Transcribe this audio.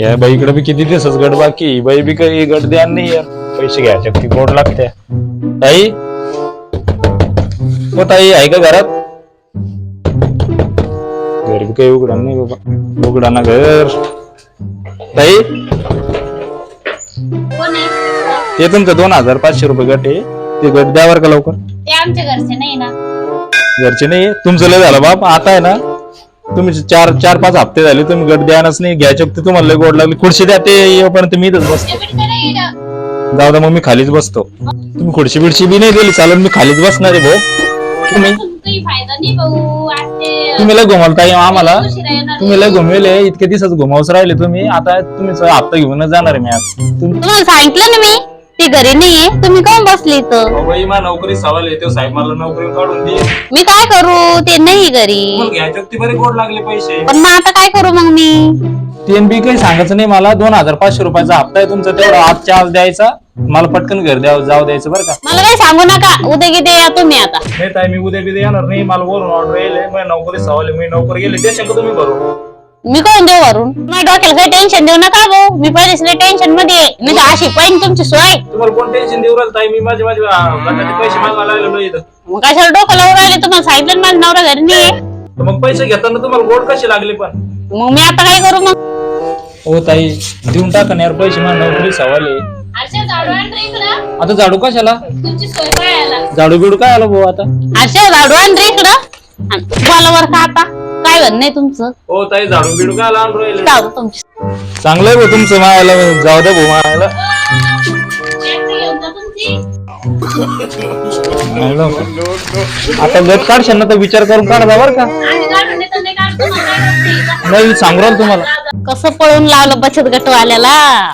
या बाईकडे बी किती दिवसच गट बाकी बाई बी काही गट द्या नाही यार. पैसे घ्यायचे ती गोड लागते. ताई? हो ताई आहे का घरात? घर बी काही उघडा नाही बाबा. उघडा ना घर. ताई? कोण आहे? ते तुमचं दोन हजार पाचशे रुपये गट आहे. ते गट द्यावर का लवकर. ते आमच्या घरचे नाही ना. घरचे नाही. तुमचं लय झालं बाप. आता आहे ना? तुम्ही चार चार पाच हप्ते झाले तुम्ही गट द्यानच नाही घ्यायच्या हप्ते तुम्हाला लय गोड लागली. खुर्शी द्या ते येईपर्यंत मी इथंच बसतो. जाऊ द्या मग मी खालीच बसतो. तुम्ही खुर्शी बिडशी बी नाही दिली चालेल मी खालीच बसणार आहे भाऊ. तुम्ही तुम्ही लय घुमवताय आम्हाला. तुम्ही लय घुमवेले इतके दिवसात घुमावच राहिले तुम्ही. आता तुम्ही हप्ता घेऊनच जाणार आहे मी आज. तुम्हाला सांगितलं ना मी? ती घरी नाहीये तुम्ही काऊन बसली बाई मा नोकरी सवाल येतो साहेब मला नोकरी काढून दे. मी काय करू? ते नाही घरी. बरे गोड लागले पैसे. पण मग आता काय करू मग मी? टीएनबी काही सांगायचं नाही मला. दोन हजार पाचशे रुपयाचा हप्ता आहे तुमचा तेवढा आजच्या आज द्यायचा. मला पटकन घर द्यावं जाऊ द्यायचं बरं का? मला काही सांगू नका. उद्या किती या तुम्ही आता. नाही ताई मी उद्या बिद्या येणार नाही. मला वरून ऑर्डर येईल नोकरी सवाल. मी नोकरी गेली. ते शंका तुम्ही भरू. मी कोण देऊ वरून? माझ्या डोक्याला काही टेन्शन देऊ नका भाऊ मी पहिलेच टेन्शनमध्ये आहे. नाही तर अशी पाहिजे तुमची सोय. तुम्हाला कोण टेन्शन देऊ राहिलं ताई? मी माझे माझे गटाचे पैसे मागायला लागलेलो इथं. मग कशाला डोकं लावून राहिले तुम्हाला? सांगितलं ना माझा नवरा घरी तर मग पैसे घेताना तुम्हाला गोड कसे लागले पण? मग मी आता काय करू मग? हो ताई देऊन टाका ना यार पैसे मला नोकरी सवाल आहे. आरशा झाडू आण रे इकडं. आता झाडू कशाला? तुमची सोय पाहायला. झाडू बिडू काय आलं भाऊ आता? अशा झाडू आण रे इकडं. आणि बोला बरं का आता? काय म्हणणं आहे तुमचं? हो ताई झाडू बिडू तुमची चांगलं आहे भाऊ तुमचं. मायाला जाऊ द्या भाऊ मायाला. आता गट काढशाल ना तर विचार करून काढा बरं का? नाही सांगू राहिलो तुम्हाला. कसं पळून लावलं बचत गटवाल्याला?